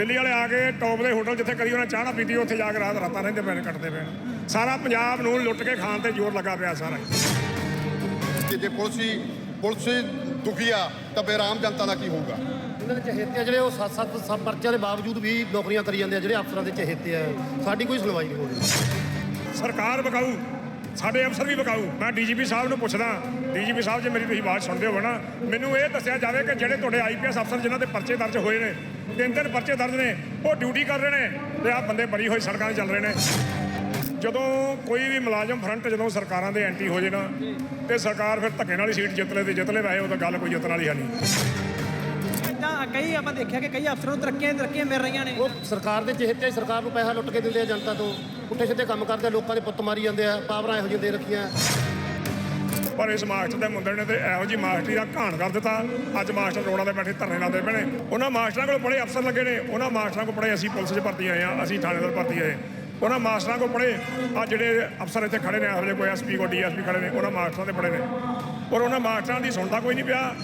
ਦਿੱਲੀ ਵਾਲੇ ਆ ਕੇ ਟੌਪ ਦੇ ਹੋਟਲ ਜਿੱਥੇ ਕਦੀ ਉਹਨਾਂ ਚਾਹ ਨਾ ਪੀਤੀ ਉੱਥੇ ਜਾ ਕੇ ਰਾਤ ਰਾਤਾਂ ਰਹਿੰਦੇ ਨੇ ਕੱਟਦੇ ਨੇ ਸਾਰਾ ਪੰਜਾਬ ਨੂੰ ਲੁੱਟ ਕੇ ਖਾਣ ਤੇ ਜ਼ੋਰ ਲੱਗਾ ਪਿਆ ਸਾਰਾ। ਕਿ ਜੇ ਪੁਲਿਸ ਹੀ ਪੁਲਿਸ ਹੀ ਦੁਖੀ ਆ ਤਾਂ ਫਿਰ ਆਮ ਜਨਤਾ ਦਾ ਕੀ ਹੋਊਗਾ? ਇਹਨਾਂ ਦੇ ਚਹੇਤੇ ਆ ਜਿਹੜੇ ਉਹ ਸੱਤ ਸੱਤ ਸੱਤ ਪਰਚਿਆਂ ਦੇ ਬਾਵਜੂਦ ਵੀ ਨੌਕਰੀਆਂ ਕਰੀ ਜਾਂਦੇ ਆ ਜਿਹੜੇ ਅਫਸਰਾਂ ਦੇ ਚਹੇਤੇ ਆ। ਸਾਡੀ ਕੋਈ ਸੁਣਵਾਈ ਨਹੀਂ ਹੋ ਰਹੀ। ਸਰਕਾਰ ਬਕਾਊ ਸਾਡੇ ਅਫਸਰ ਵੀ ਵਿਕਾਊ। ਮੈਂ ਡੀਜੀਪੀ ਸਾਹਿਬ ਨੂੰ ਪੁੱਛਦਾ, ਡੀਜੀਪੀ ਸਾਹਿਬ ਜੇ ਮੇਰੀ ਤੁਸੀਂ ਆਵਾਜ਼ ਸੁਣਦੇ ਹੋ ਨਾ, ਮੈਨੂੰ ਇਹ ਦੱਸਿਆ ਜਾਵੇ ਕਿ ਜਿਹੜੇ ਤੁਹਾਡੇ ਆਈਪੀਐਸ ਅਫਸਰ ਜਿਨ੍ਹਾਂ ਦੇ ਪਰਚੇ ਦਰਜ ਹੋਏ ਨੇ, ਤਿੰਨ ਤਿੰਨ ਪਰਚੇ ਦਰਜ ਨੇ, ਉਹ ਡਿਊਟੀ ਕਰ ਰਹੇ ਨੇ ਤੇ ਆਹ ਬੰਦੇ ਬਰੀ ਹੋਈ ਸੜਕਾਂ 'ਤੇ ਚੱਲ ਰਹੇ ਨੇ। ਜਦੋਂ ਕੋਈ ਵੀ ਮੁਲਾਜ਼ਮ ਫਰੰਟ ਜਦੋਂ ਸਰਕਾਰਾਂ ਦੇ ਐਂਟੀ ਹੋ ਜੇ ਨਾ, ਤੇ ਸਰਕਾਰ ਫਿਰ ਧੱਕੇ ਨਾਲ ਹੀ ਸੀਟ ਜਿੱਤ ਲੈ ਤੇ ਜਿੱਤ ਲੈ, ਵੈਸੇ ਉਹ ਤਾਂ ਗੱਲ ਕੋਈ ਜਿੱਤਣ ਵਾਲੀ ਹੈ ਨਹੀਂ। ਕਈ ਆਪਾਂ ਦੇਖਿਆ ਕਿ ਕਈ ਅਫਸਰਾਂ ਨੂੰ ਤਰੱਕੀਆਂ ਹੀ ਤਰੱਕੀਆਂ ਮਿਲ ਰਹੀਆਂ ਨੇ। ਉਹ ਸਰਕਾਰ ਦੇ ਚਹੇਤੇ ਸਰਕਾਰ ਨੂੰ ਪੈਸਾ ਲੁੱਟ ਕੇ ਦਿੰਦੇ ਆ ਜਨਤਾ ਤੋਂ। ਪੁੱਠੇ ਸਿੱਧੇ ਕੰਮ ਕਰਦੇ ਆ, ਲੋਕਾਂ ਦੇ ਪੁੱਤ ਮਾਰੀ ਜਾਂਦੇ ਆ ਪਾਵਰਾਂ ਇਹੋ ਜਿਹੀਆਂ ਦੇ ਰੱਖੀਆਂ। ਪਰ ਇਸ ਮਾਸਟਰ ਦੇ ਮੁੰਡੇ ਨੇ ਤੇ ਇਹੋ ਜੀ ਮਾਸਟਰੀ ਦਾ ਘਾਣ ਕਰ ਦਿੱਤਾ। ਅੱਜ ਮਾਸਟਰ ਰੋਡਾਂ ਤੇ ਬੈਠੇ ਧਰਨੇ ਲਾਉਂਦੇ ਪਏ ਨੇ। ਉਹਨਾਂ ਮਾਸਟਰਾਂ ਕੋਲ ਬੜੇ ਅਫਸਰ ਲੱਗੇ ਨੇ। ਉਹਨਾਂ ਮਾਸਟਰਾਂ ਕੋਲ ਪੜੇ ਅਸੀਂ ਪੁਲਿਸ 'ਚ ਭਰਤੀ ਆਏ ਆ ਅਸੀਂ ਥਾਣੇਦਾਰ ਭਰਤੀ ਆਏ। ਉਹਨਾਂ ਮਾਸਟਰਾਂ ਕੋਲ ਪੜੇ ਆ ਜਿਹੜੇ ਅਫਸਰ ਇੱਥੇ ਖੜੇ ਨੇ ਇਹੋ ਜਿਹੇ ਕੋਈ ਐਸਪੀ ਕੋਈ ਡੀਐਸਪੀ ਖੜੇ ਨੇ ਉਹਨਾਂ ਮਾਸਟਰਾਂ ਦੇ ਪੜੇ ਨੇ। ਪਰ ਉਹਨਾਂ ਮਾਸਟਰਾਂ ਦੀ ਸੁਣਦਾ ਕੋਈ ਨਹੀਂ ਪਿਆ।